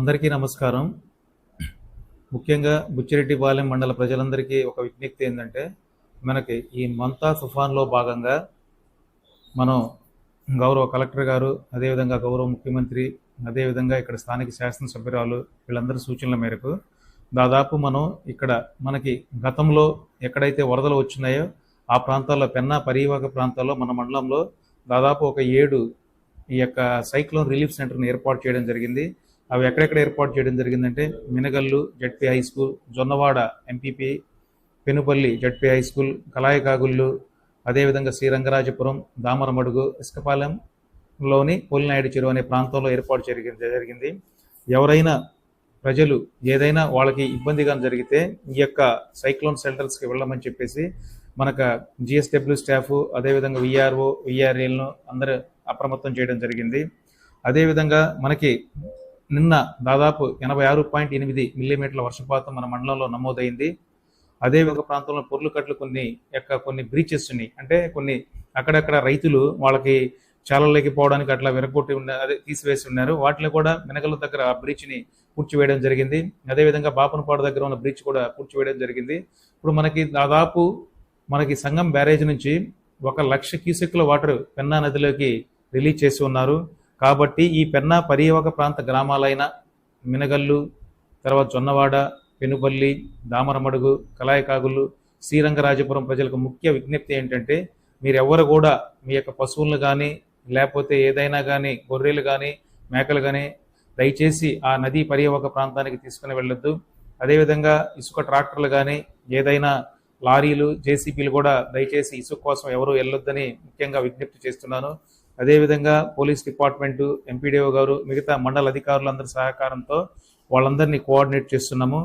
అందరికీ నమస్కారం. ముఖ్యంగా బుచ్చిరెడ్డిపాలెం మండల ప్రజలందరికీ ఒక విజ్ఞప్తి ఏంటంటే మనకి ఈ మంతా తుఫాన్లో భాగంగా మనం గౌరవ కలెక్టర్ గారు అదేవిధంగా గౌరవ ముఖ్యమంత్రి అదేవిధంగా ఇక్కడ స్థానిక శాసనసభ్యురాలు వీళ్ళందరి సూచనల మేరకు దాదాపు మనం ఇక్కడ మనకి గతంలో ఎక్కడైతే వరదలు వచ్చినాయో ఆ ప్రాంతాల్లో పెన్నా పరీవాక ప్రాంతాల్లో మన మండలంలో దాదాపు ఒక ఏడు ఈ యొక్క సైక్లోన్ రిలీఫ్ సెంటర్ను ఏర్పాటు చేయడం జరిగింది. అవి ఎక్కడెక్కడ ఏర్పాటు చేయడం జరిగిందంటే Minagallu ZP high school Jonnavada MPP Penupalli ZP high school Kalayakagullu అదేవిధంగా శ్రీరంగరాజపురం దామరమడుగు ఇసుకపాలెంలోని పోలినాయుడు చెరువు అనే ప్రాంతంలో ఏర్పాటు జరిగింది జరిగింది. ఎవరైనా ప్రజలు ఏదైనా వాళ్ళకి ఇబ్బందిగా జరిగితే ఈ యొక్క సైక్లోన్ సెంటర్స్కి వెళ్ళమని చెప్పేసి మనకు జిఎస్డబ్ల్యూ స్టాఫ్ అదేవిధంగా విఆర్ఓ విఆర్ఏలను అందరూ అప్రమత్తం చేయడం జరిగింది. అదేవిధంగా మనకి నిన్న దాదాపు ఎనభై ఆరు పాయింట్ ఎనిమిది మిల్లీమీటర్ల వర్షపాతం మన మండలంలో నమోదైంది. అదే ఒక ప్రాంతంలో పొర్లు కట్లు కొన్ని యొక్క కొన్ని బ్రీచెస్ ఉన్నాయి. అంటే కొన్ని అక్కడక్కడ రైతులు వాళ్ళకి చాలలోకి పోవడానికి అట్లా విరగొట్టి ఉన్న అదే తీసివేసి ఉన్నారు. వాటిని కూడా మెనకల దగ్గర ఆ బ్రీచ్ని పూడ్చివేయడం జరిగింది. అదేవిధంగా బాపనపాడు దగ్గర ఉన్న బ్రీచ్ కూడా పూడ్చివేయడం జరిగింది. ఇప్పుడు మనకి దాదాపు మనకి సంగం బ్యారేజ్ నుంచి ఒక లక్ష క్యూసెక్ల వాటర్ పెన్నా నదిలోకి రిలీజ్ చేసి ఉన్నారు. కాబట్టి ఈ పెన్నా పర్యవక ప్రాంత గ్రామాలైన మినగల్లు తర్వాత జొన్నవాడ పెనుపల్లి దామరమడుగు కలాయకాగులు శ్రీరంగరాజపురం ప్రజలకు ముఖ్య విజ్ఞప్తి ఏంటంటే మీరెవ్వరు కూడా మీ యొక్క పశువులను కానీ లేకపోతే ఏదైనా కానీ గొర్రెలు కానీ మేకలు కానీ దయచేసి ఆ నదీ పర్యవక ప్రాంతానికి తీసుకుని వెళ్ళొద్దు. అదేవిధంగా ఇసుక ట్రాక్టర్లు కానీ ఏదైనా లారీలు జేసీబీలు కూడా దయచేసి ఇసుక కోసం ఎవరు వెళ్ళొద్దని ముఖ్యంగా విజ్ఞప్తి చేస్తున్నాను. అదేవిధంగా పోలీస్ డిపార్ట్మెంటు ఎంపీడీఓ గారు మిగతా మండల అధికారులందరి సహకారంతో వాళ్ళందరినీ కోఆర్డినేట్ చేస్తున్నాము.